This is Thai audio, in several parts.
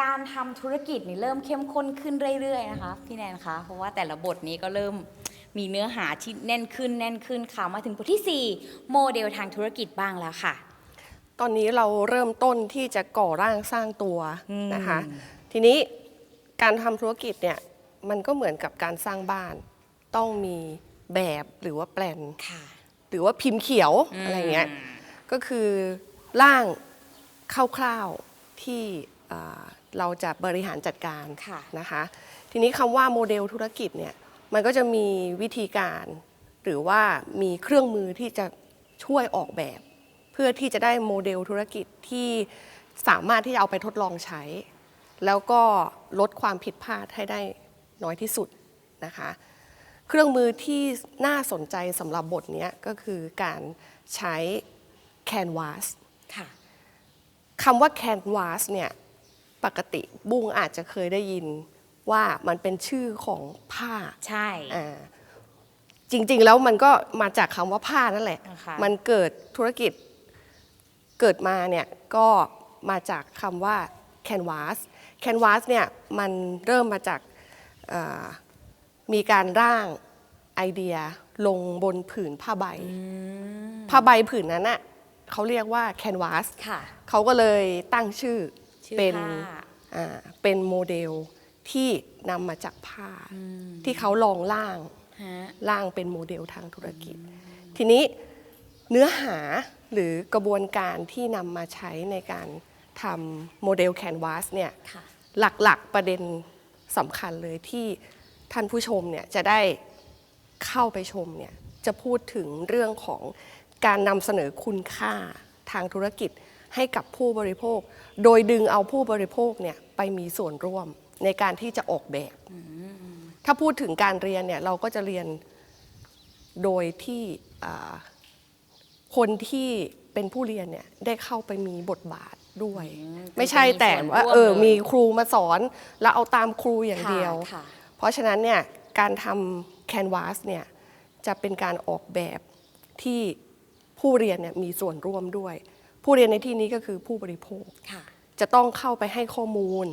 การทำธุรกิจนี่เริ่มเข้มข้นขึ้นเรื่อยๆนะคะพี่แนนคะเพราะว่าแต่ละบทนี้ก็เริ่มมีเนื้อหาที่แน่นขึ้นแน่นขึ้นค่ะมาถึงบทที่ 4 โมเดลทางธุรกิจบ้างแล้วค่ะ ตอนนี้เราเริ่มต้นที่จะก่อร่างสร้างตัวอืมนะคะ ทีนี้การทำธุรกิจเนี่ยมันก็เหมือนกับการสร้างบ้าน ต้องมีแบบหรือว่าแปลนค่ะหรือว่าพิมพ์เขียวอะไรเงี้ยก็คือร่างคร่าวๆที่อ่า เราจะบริหารจัดการค่ะนะคะ ทีนี้คำว่าโมเดลธุรกิจเนี่ยมันก็จะมีวิธีการ หรือว่ามีเครื่องมือที่จะช่วยออกแบบ เพื่อที่จะได้โมเดลธุรกิจที่สามารถที่จะเอาไปทดลองใช้ แล้วก็ลดความผิดพลาดให้ได้น้อยที่สุดนะคะ เครื่องมือที่น่าสนใจสำหรับบทเนี้ยก็คือการใช้ Canvas ค่ะคำว่า Canvas เนี่ย ปกติบุ้งอาจจะเคยได้ยินว่ามันเป็นชื่อของผ้าใช่อ่าจริง ๆ แล้วมันก็มาจากคำว่าผ้านั่นแหละ นะคะ มันเกิดธุรกิจเกิดมาเนี่ยก็มาจากคำว่า canvas canvas เนี่ยมันเริ่มมาจากเอ่อมีการร่างไอเดียลงบนผืนผ้าใบ ผ้าใบผืนนั้นน่ะเขาเรียกว่า canvas ค่ะ เขาก็เลยตั้งชื่อชื่อ เป็นผ้าอ่าเป็นโมเดลที่นำมาจากผ้าที่เขาลองร่างฮะร่างเป็นโมเดลทางธุรกิจ ทีนี้เนื้อหาหรือกระบวนการที่นำมาใช้ในการทำโมเดลแคนวาสเนี่ยค่ะหลักๆประเด็นสำคัญเลยที่ท่านผู้ชมเนี่ยจะได้เข้าไปชมเนี่ยจะพูดถึงเรื่องของการนำเสนอคุณค่าทางธุรกิจ ให้กับผู้บริโภค โดยดึงเอาผู้บริโภคเนี่ยไปมีส่วนร่วมในการที่จะออกแบบ ถ้าพูดถึงการเรียนเนี่ยเราก็จะเรียนโดยที่อ่าคนที่เป็นผู้เรียนเนี่ยได้เข้าไปมีบทบาทด้วย ไม่ใช่แต่ว่าเออมีครูมาสอน แล้วเอาตามครูอย่างเดียวค่ะเพราะฉะนั้นเนี่ยการทำแคนวาสเนี่ยจะเป็นการออกแบบที่ผู้เรียนเนี่ยมีส่วนร่วมด้วย ผู้เรียนในที่นี้ก็คือผู้บริโภค ค่ะ จะต้องเข้าไปให้ข้อมูล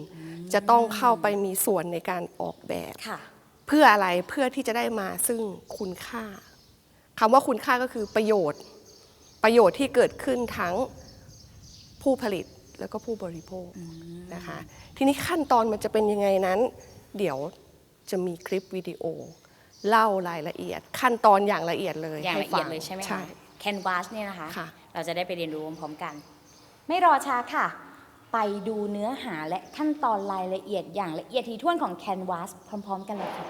จะต้องเข้าไปมีส่วนในการออกแบบ ค่ะ เพื่ออะไรเพื่อที่จะได้มาซึ่งคุณค่าคำว่าคุณค่าก็คือประโยชน์ ประโยชน์ที่เกิดขึ้นทั้งผู้ผลิตแล้วก็ผู้บริโภคนะคะ ทีนี้ขั้นตอนมันจะเป็นยังไงนั้น เดี๋ยวจะมีคลิปวิดีโอ เล่ารายละเอียด ขั้นตอนอย่างละเอียดเลยอย่างละเอียดฟัเลยใช่ไหมใช่คะแค นวาสเนี่ยนะคะ ค่ะ เราจะได้ไปเรียนรู้พร้อมๆกัน ไม่รอช้าค่ะ ไปดูเนื้อหาและขั้นตอนรายละเอียดอย่างละเอียดถี่ถ้วนของแคนวาสพร้อม ๆ กันเลยค่ะ